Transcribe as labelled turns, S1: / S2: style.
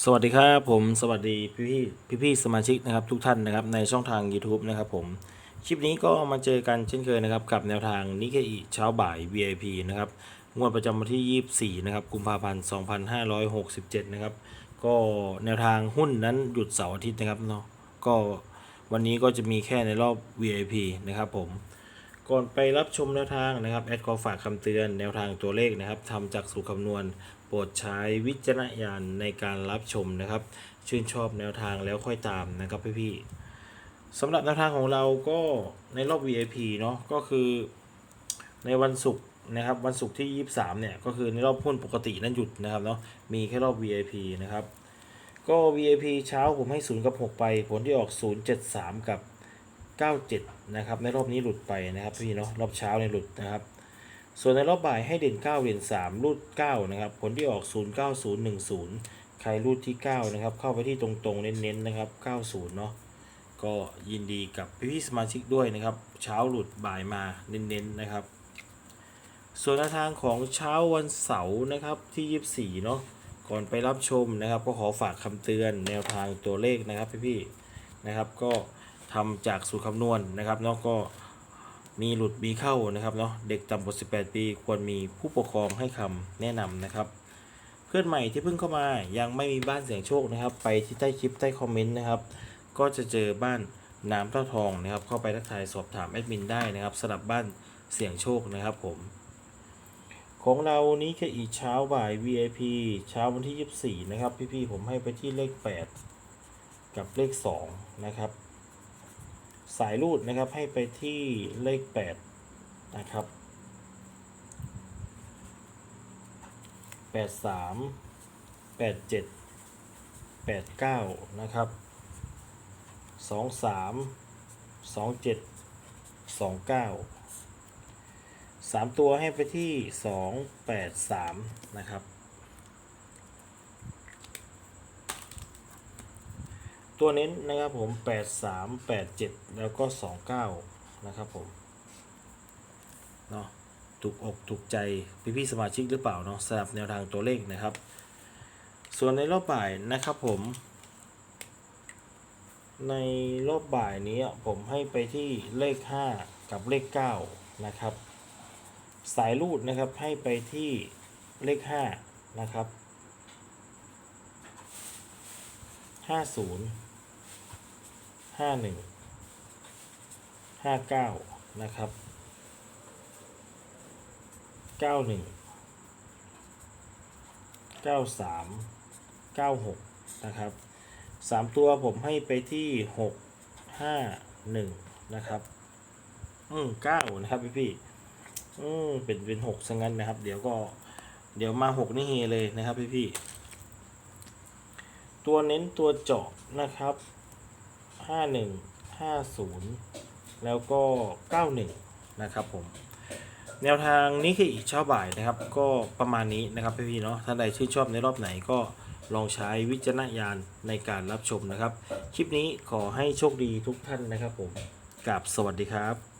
S1: สวัสดีครับผมสวัสดีพี่พี่พี่พี่ๆสมาชิกนะครับทุกท่านนะครับในช่องทาง YouTube นะครับผมคลิปนี้ก็มาเจอกันเช่นเคยนะครับกับแนวทางนิเคอิเช้าบ่าย VIP นะครับงวดประจำวันที่ 24นะครับกุมภาพันธ์2567นะครับก็แนวทางหุ้นนั้นหยุดเสาร์อาทิตย์นะครับเนาะก็วันนี้ก็จะมีแค่ในรอบ VIP นะครับผม ก่อนไปรับชมแนวทางนะครับแอดขอฝากคำเตือนแนวทางตัวเลขนะครับทำจากสูตรคำนวณโปรดใช้วิจารณญาณในการรับชมนะครับ ชื่นชอบแนวทางแล้วค่อยตามนะครับพี่ๆสำหรับแนวทางของเราก็ในรอบ VIP เนาะก็คือในวันศุกร์นะครับวันศุกร์ที่ 23 เนี่ย ก็คือในรอบหุ้นปกตินั่นหยุดนะครับเนาะมีแค่รอบ VIP นะครับก็ VIP เช้าผมให้ 0 กับ 6 ไป ผลที่ออก 073 กับ 97นะครับในรอบนี้หลุดไปนะครับพี่เนาะรอบเช้าเนี่ยหลุดนะครับ ส่วนในรอบบ่ายให้เด่น 9 เด่น3รูด9นะครับผลที่ออก 09010 ใครรูดที่ 9 นะครับ เข้าไปที่ตรงๆ เน้นๆนะครับ 90 เนาะก็ยินดีกับพี่ๆสมาชิกด้วยนะครับ เช้าหลุดบ่ายมาเน้นๆนะครับ ส่วนแนวทางของเช้าวันเสาร์นะครับที่ 24 เนาะก่อนไปรับชมนะครับ ก็ขอฝากคำเตือนแนวทางตัวเลขนะครับพี่ๆนะครับก็ ทำจากสูตรคำนวณนะครับเนาะก็มีหลุดมีเข้านะครับเนาะเด็กต่ำกว่า 18 ปี ควรมีผู้ปกครองให้คำแนะนำนะครับ เพื่อนใหม่ที่เพิ่งเข้ามายังไม่มีบ้านเสียงโชคนะครับ ไปที่ใต้คลิปใต้คอมเมนต์นะครับ ก็จะเจอบ้านน้ำเท่าทองนะครับ เข้าไปทักทายสอบถามแอดมินได้นะครับสำหรับบ้านเสียงโชคนะครับผม ของเรานี้แค่อีกเช้าบ่าย VIP เช้าวันที่ 24 นะครับ พี่ๆผมให้ไปที่เลข 8 กับเลข 2 นะครับ สายรูดนะครับให้ไปที่เลข 8 นะครับ 83 87 89 นะครับ 23 27 29สามตัวให้ไปที่สองแปดสามนะครับ ตัวเน้นนะครับผมแปดสามแปดเจ็ดแล้วก็สองเก้านะครับผม เนาะถูกอกถูกใจพี่พี่ๆสมาชิกหรือเปล่าเนาะสำหรับแนวทางตัวเลขนะครับ ส่วนในรอบบ่ายนะครับผม ในรอบบ่ายนี้ผมให้ไปที่เลข 5 กับเลข 9 นะครับ สายรูดนะครับให้ไปที่เลข 5 นะครับ 50 51 59นะครับ91 93 96นะครับสามตัวผมให้ไปที่หกห้าหนึ่งนะครับ อืมเก้านะครับพี่พี่อืมเป็นเป็นหกซะงั้นนะครับ เดี๋ยวก็เดี๋ยวมาหกนี่เฮเลยนะครับพี่พี่ ตัวเน้นตัวเจาะนะครับห้าหนึ่งห้าศูนย์แล้วก็เก้าหนึ่งนะครับผม แนวทางนี้คืออีกเช้าบ่ายนะครับ ก็ประมาณนี้นะครับพี่ๆเนาะท่านใดชื่นชอบในรอบไหนก็ลองใช้วิจารณญาณในการรับชมนะครับ คลิปนี้ขอให้โชคดีทุกท่านนะครับผมกับสวัสดีครับ